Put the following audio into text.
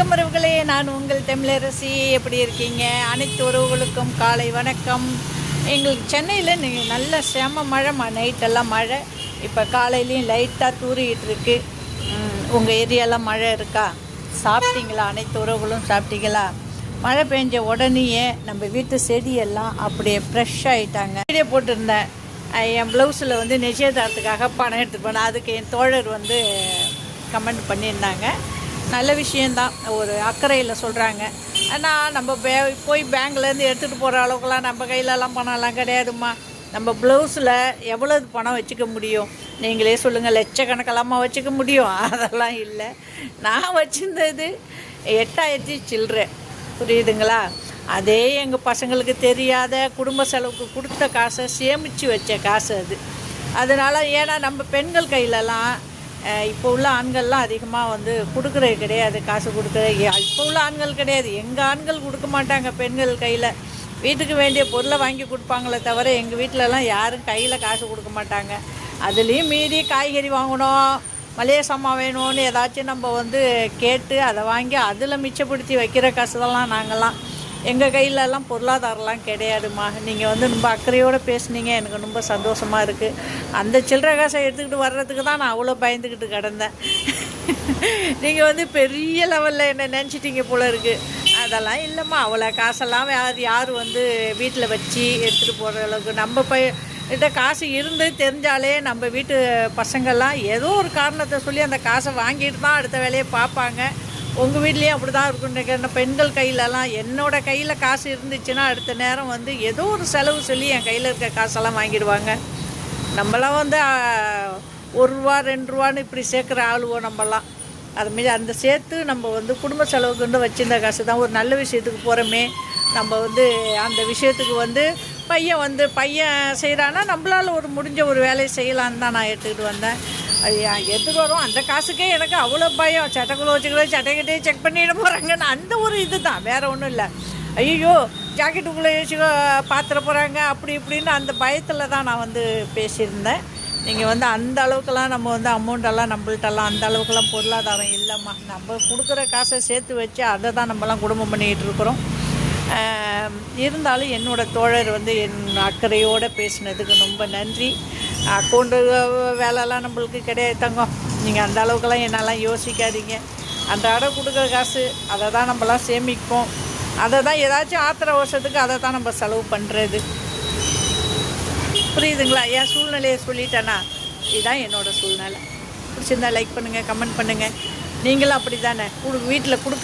வணக்கம் உறவுகளே நான் உங்கள் தமிழரசி. எப்படி இருக்கீங்க? அனைத்து உறவுகளுக்கும் காலை வணக்கம். எங்களுக்கு சென்னையில் நல்ல செம மழை மா நைட்டெல்லாம் மழை. இப்போ காலையிலையும் லைட்டாக தூறிக்கிட்டு இருக்கு. உங்கள் ஏரியாலாம் மழை இருக்கா? சாப்பிட்டீங்களா? அனைத்து உறவுகளும் சாப்பிட்டீங்களா? மழை பெஞ்ச உடனேயே நம்ம வீட்டு செடியெல்லாம் அப்படியே ஃப்ரெஷ் ஆகிட்டாங்க வீடியோ போட்டிருந்தேன். என் ப்ளவுஸில் வந்து நிச்சயதார்த்தத்துக்காக பணம் எடுத்துட்டு போனேன். அதுக்கு என் தோழர் வந்து கமெண்ட் பண்ணியிருந்தாங்க. நல்ல விஷயந்தான் ஒரு அக்கறையில் சொல்கிறாங்க ஆனால் நம்ம பே போய் பேங்க்லேருந்து எடுத்துகிட்டு போகிற அளவுக்குலாம் நம்ம கையிலலாம் பணம்லாம் கிடையாதும்மா. நம்ம ப்ளவுஸில் எவ்வளவு பணம் வச்சுக்க முடியும்? நீங்களே சொல்லுங்கள் லட்சக்கணக்கெல்லாமா வச்சுக்க முடியும்? அதெல்லாம் இல்லை. நான் வச்சுருந்தது எட்டாயிரத்தி சில்லறை. புரியுதுங்களா? அதே எங்கள் பசங்களுக்கு தெரியாத குடும்ப செலவுக்கு கொடுத்த காசை சேமித்து வச்ச காசு அது. அதனால் ஏன்னா நம்ம பெண்கள் கையிலலாம் இப்போ உள்ள ஆண்கள்லாம் அதிகமாக வந்து கொடுக்குறது கிடையாது காசு கொடுக்குறது இப்போ உள்ள ஆண்கள் கிடையாது. எங்கள் ஆண்கள் கொடுக்க மாட்டாங்க பெண்கள் கையில். வீட்டுக்கு வேண்டிய பொருளை வாங்கி கொடுப்பாங்களே தவிர எங்கள் வீட்டிலலாம் யாரும் கையில் காசு கொடுக்க மாட்டாங்க. அதுலேயும் மீறி காய்கறி வாங்கணும் மளிகை சாமான் வேணும்னு ஏதாச்சும் நம்ம வந்து கேட்டு அதை வாங்கி அதில் மிச்சப்படுத்தி வைக்கிற காசு தான் நாங்கள்லாம். எங்கள் கையிலலாம் பொருளாதாரம்லாம் கிடையாதுமா நீங்கள் வந்து ரொம்ப அக்கறையோடு பேசுனீங்க. எனக்கு ரொம்ப சந்தோஷமாக இருக்குது அந்த சில்லற காசை எடுத்துக்கிட்டு வர்றதுக்கு தான் நான் அவ்வளோ பயந்துக்கிட்டு கிடந்தேன். நீங்கள் வந்து பெரிய லெவலில் என்ன நினச்சிட்டீங்க போல இருக்குது அதெல்லாம் இல்லைம்மா. அவ்வளோ காசெல்லாம் யார் யார் வந்து வீட்டில் வச்சு எடுத்துகிட்டு போகிற அளவுக்கு நம்ம பை கிட்ட காசு இருந்து தெரிஞ்சாலே நம்ம வீட்டு பசங்கள்லாம் ஏதோ ஒரு காரணத்தை சொல்லி அந்த காசை வாங்கிட்டு தான் அடுத்த வேலையை பார்ப்பாங்க. உங்கள் வீட்லேயும் அப்படி தான் இருக்கும் நினைக்கிறேன் பெண்கள் கையிலலாம் என்னோட கையில் காசு இருந்துச்சுன்னா அடுத்த நேரம் வந்து ஏதோ ஒரு செலவு சொல்லி என் கையில் இருக்க காசெல்லாம் வாங்கிடுவாங்க. நம்மளாம் வந்து ஒரு ரூபா ரெண்டு ரூபான்னு இப்படி சேர்க்குற ஆளுவோம் நம்மலாம். அதுமாரி அந்த சேர்த்து நம்ம வந்து குடும்ப செலவுக்கு வந்து வச்சிருந்த காசு தான். ஒரு நல்ல விஷயத்துக்கு போகிறோமே நம்ம வந்து அந்த விஷயத்துக்கு வந்து பையன் வந்து பையன் செய்கிறான்னா நம்மளால் ஒரு முடிஞ்ச ஒரு வேலையை செய்யலான்னு தான் நான் எடுத்துக்கிட்டு வந்தேன். ஐயா ஏன் எடுத்துகிட்டு வரோம்? அந்த காசுக்கே எனக்கு அவ்வளோ பயம். சட்டக்குள்ள வச்சுக்கிறேன் சட்டைக்கிட்டே செக் பண்ணிட போகிறாங்கன்னு அந்த ஒரு இது தான் வேறு ஒன்றும் இல்லை. ஐயோ ஜாக்கெட்டுக்குள்ளே வச்சு பாத்திர போகிறாங்க அப்படி இப்படின்னு அந்த பயத்தில் தான் நான் வந்து பேசியிருந்தேன். நீங்கள் வந்து அந்த அளவுக்குலாம் நம்ம வந்து அமௌண்ட்டெல்லாம் நம்மள்ட்டெல்லாம் அந்த அளவுக்குலாம் பொருளாதாரம் இல்லைம்மா. நம்ம கொடுக்குற காசை சேர்த்து வச்சு அதை தான் நம்மலாம் குடும்பம் பண்ணிக்கிட்டு இருக்கிறோம். இருந்தாலும் என்னோட தோழர் வந்து என் அக்கறையோடு பேசினதுக்கு ரொம்ப நன்றி. அக்கௌண்ட்டு வேலைலாம் நம்மளுக்கு கிடையாது தங்கம். நீங்கள் அந்த அளவுக்குலாம் என்னெல்லாம் யோசிக்காதீங்க. அன்றாட கொடுக்குற காசு அதை தான் நம்மலாம் சேமிப்போம். அதை தான் ஏதாச்சும் ஆத்திர வருஷத்துக்கு அதை தான் நம்ம செலவு பண்ணுறது புரியுதுங்களா? என் சூழ்நிலையை சொல்லிட்டேனா இதுதான் என்னோட சூழ்நிலை. பிடிச்சிருந்தா லைக் பண்ணுங்கள் கமெண்ட் பண்ணுங்கள் நீங்களும் அப்படி தானே வீட்டில் கொடுக்குற